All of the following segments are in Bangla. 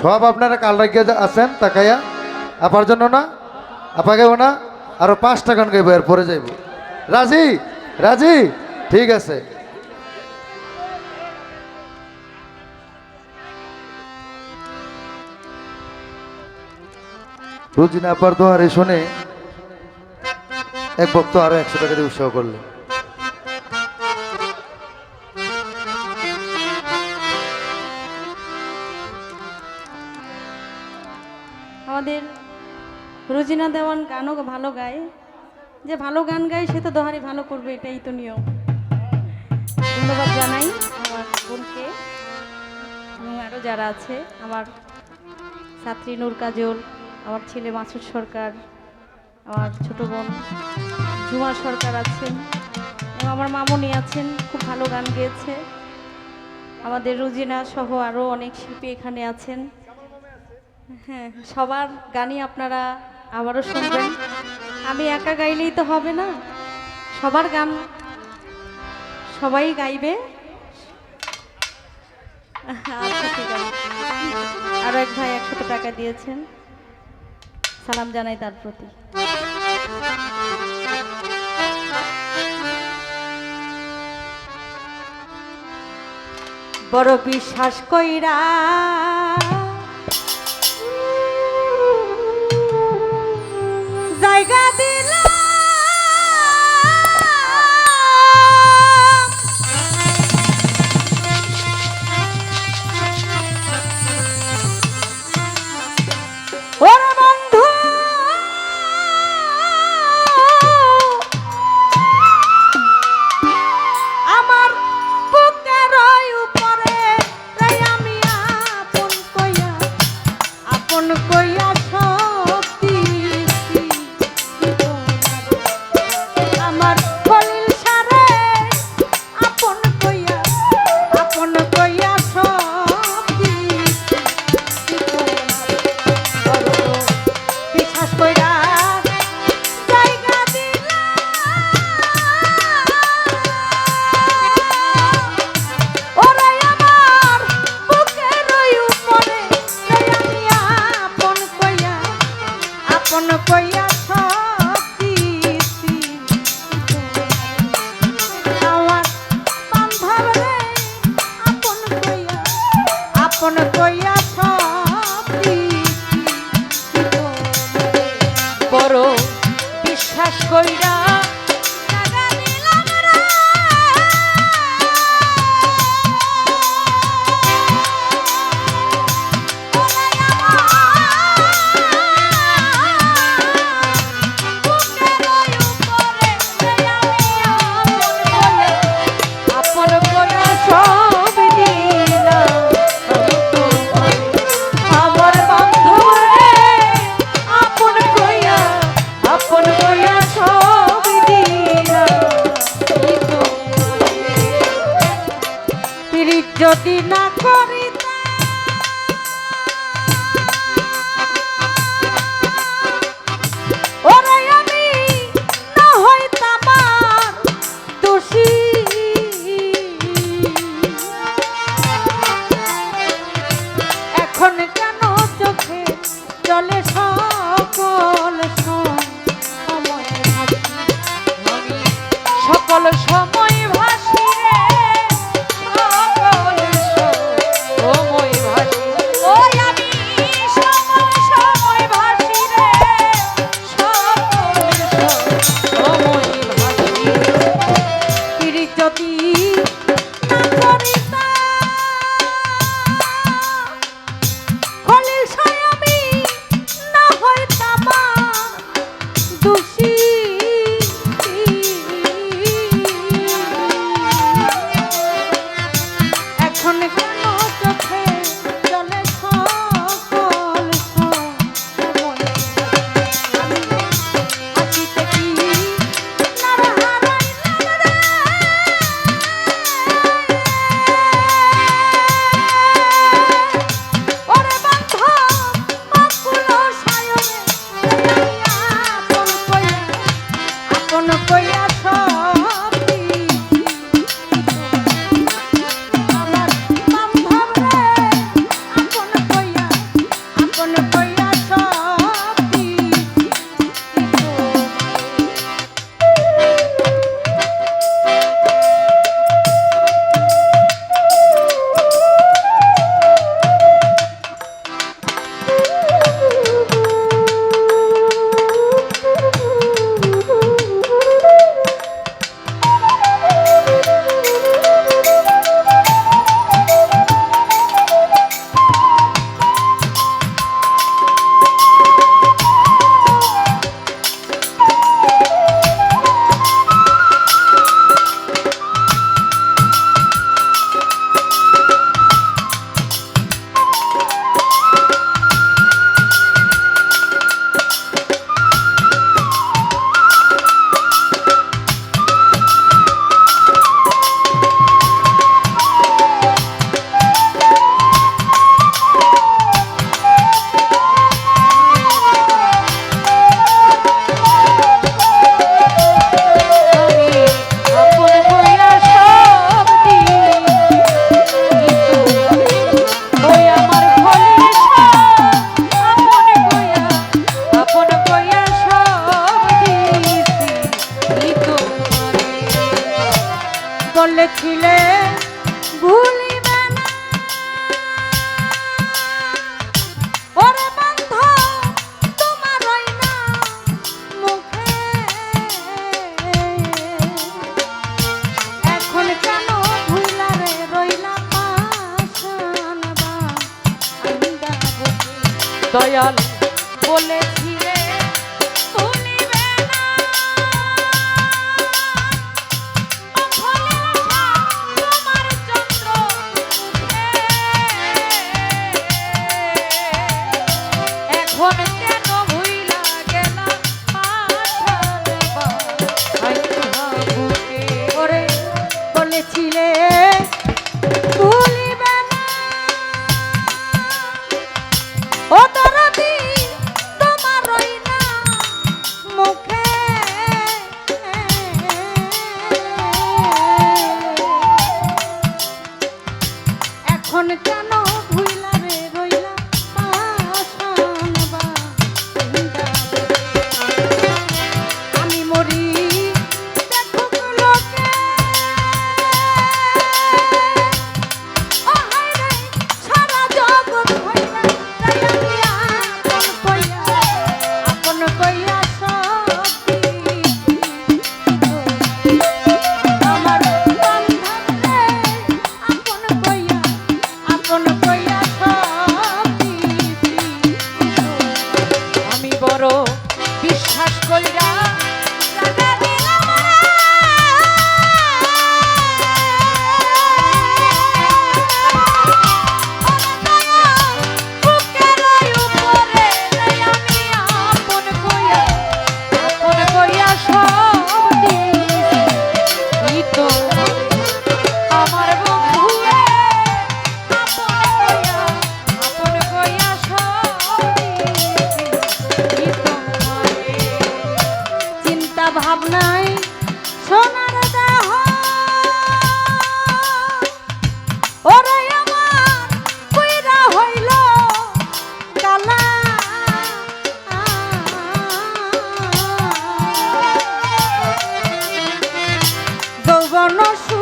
সব আপনারা কাল রাখিয়ে আছেন, তাকাইয়া। আপার জন্য না আপা না, আরও পাঁচটা গান গাইব, এরপরে যাইব। রাজি? রাজি? ঠিক আছে। রুজিনা আপার দোহারে শুনে এক ভক্ত আরও একশো টাকা দিয়ে উৎসাহ করল রোজিনা দেওয়ান গানও ভালো গায়। যে ভালো গান গায়, সে তো দোহারি ভালো করবে, এটাই তো নিয়ম। ধন্যবাদ জানাই আমার বোনকে এবং আরও যারা আছে, আমার ছাত্রী নূর কাজল, আমার ছেলে মাসুদ সরকার, আমার ছোট বোন ঝুমা সরকার আছেন এবং আমার মামনি আছেন, খুব ভালো গান গেয়েছে। আমাদের রুজিনা সহ আরও অনেক শিল্পী এখানে আছেন। হ্যাঁ সবার গানই আপনারা আবারও শুনবেন। আমি একা গাইলেই তো হবে না। সবার গান সবাই গাইবে। আচ্ছা আছে। আরও এক ভাই একশত টাকা দিয়েছেন। সালাম জানাই তার প্রতি। বড় বিশ্বাস কইরা Obrigada! বড় বিশ্বাস কইরা সময় বলেছিলে ভুলিবে না। ওরে বন্ধ তোমার না মুখে। এখন কেন ভুলা দয়াল বলেছে। কেন যৌবন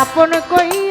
আপন কইয়া